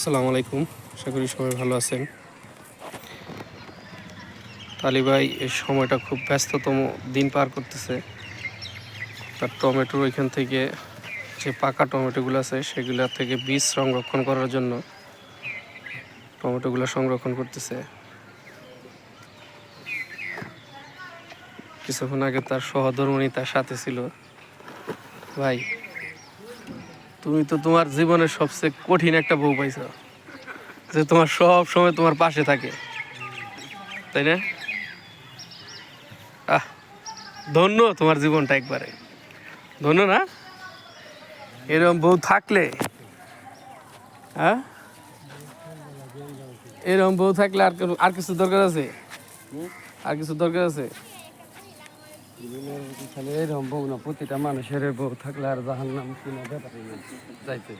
আসসালামু আলাইকুম। আশা করি সবাই ভালো আছেন। তালি ভাই, এই সময়টা খুব ব্যস্ততম দিন পার করতেছে। তার টমেটোর ওইখান থেকে যে পাকা টমেটোগুলো আছে, সেগুলো থেকে বীজ সংরক্ষণ করার জন্য টমেটোগুলো সংরক্ষণ করতেছে। কিছুক্ষণ আগে তার সহধর্মণী তার সাথে ছিল। ভাই তুমি তো তোমার জীবনের সবচেয়ে কঠিন একটা বউ পাইছো, যে তোমার সব সময় তোমার পাশে থাকে, তাই না? আহ, ধন্য তোমার জীবনটা একবারে। ধন্য না? এরকম বউ থাকলে হ্যাঁ? এরকম বউ থাকলে আর আর কিছু দরকার আছে? আর কিছু দরকার আছে? এরকম বউ না প্রতিটা মানুষের বউ থাকলে আর জাহান নাম যাইতে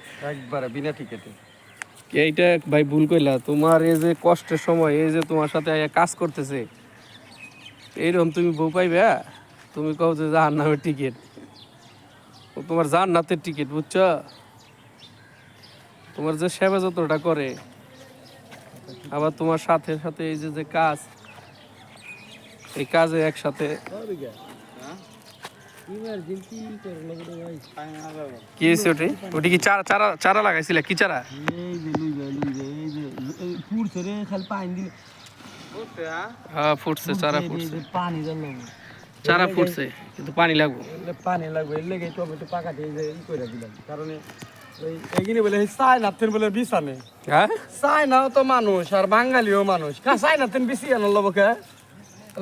বিনা টিকেটে এইটা? ভাই, ভুল কইলা। তোমার এই যে কষ্টের সময়, এই যে তোমার সাথে কাজ করতেছে, এইরকম তুমি বউ পাইবে হ্যাঁ? তুমি কও যে জাহান নামের টিকিট ও তোমার জান্নাতের টিকিট বুঝছ? তোমার যে সেবা যতটা করে, আবার তোমার সাথে সাথে এই যে কাজ এই কাজে একসাথে। কি চারা চারা চারা কি চারা এই যে লুই যায় লুই যায় এই যে এই ফুটছে রে খালি পানি দিলে হ্যাঁ ফুটছে। চারা চারা কিন্তু লেগে বলে চাই না তো মানুষ, আর বাঙালিও মানুষ। বেশি আনার লবকে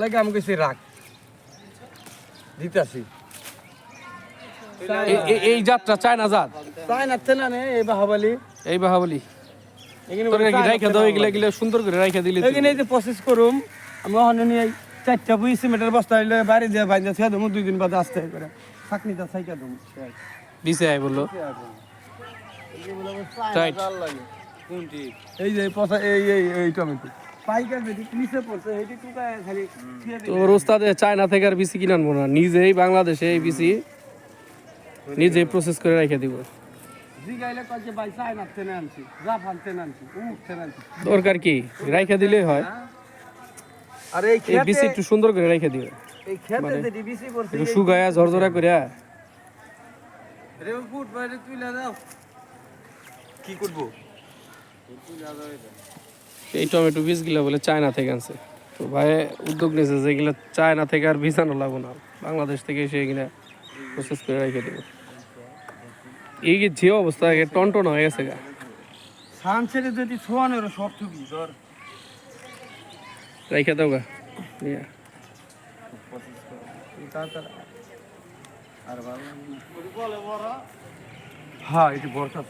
লাগে আমি কইছি রাখ। দিতাছি। এই যাত্রা চায় না জাত চাই না তেন আনে এই বাহাবালি। এই বাহাবলি না রাইখা দাও এগুলা এগুলা সুন্দর করে রাইখা দিলে এখানে এই যে প্রসেস করুম আমি ওখানে নিয়ে চারটা বুই সিমেন্টের বস্তা হইলে বাইরে দিয়ে বাইরে ছেড়ে দেবো দুই দিন বাদে আসতে করে। চাকনিটা সাইকা দেবো দিছে আয় বলল. এই যে এই এই এই টমেটো তোর ওস্তাদে চায়না থেকে আর বিসি কিনে আনব না। নিজেই বাংলাদেশে এই বিসি নিজেই প্রসেস করে রেখে দিব। দরকার কি? রাইখা দিলেই হয়। আর এই বিসি একটু সুন্দর করে রেখে একটু শুকায়া ঝরঝরা করে রে ফুট বাইরে তুইলা দাও। কি করব? এই টমেটো বীজগুলো বলে চায়না থেকে আনছে। তো ভাই উদ্যোগ নিয়েছে যেগুলো চায়না থেকে আর বিছানো লাগবো না। বাংলাদেশ থেকে এসে এগুলা প্রসেস করে রেখে দেবো। এই যে যে অবস্থা টনটন হয়ে গেছে গা। সানসেটে যদি ছোয়ানোর সব ছবি ধর। রেখে দাও গা। হ্যাঁ এটি বর্ষা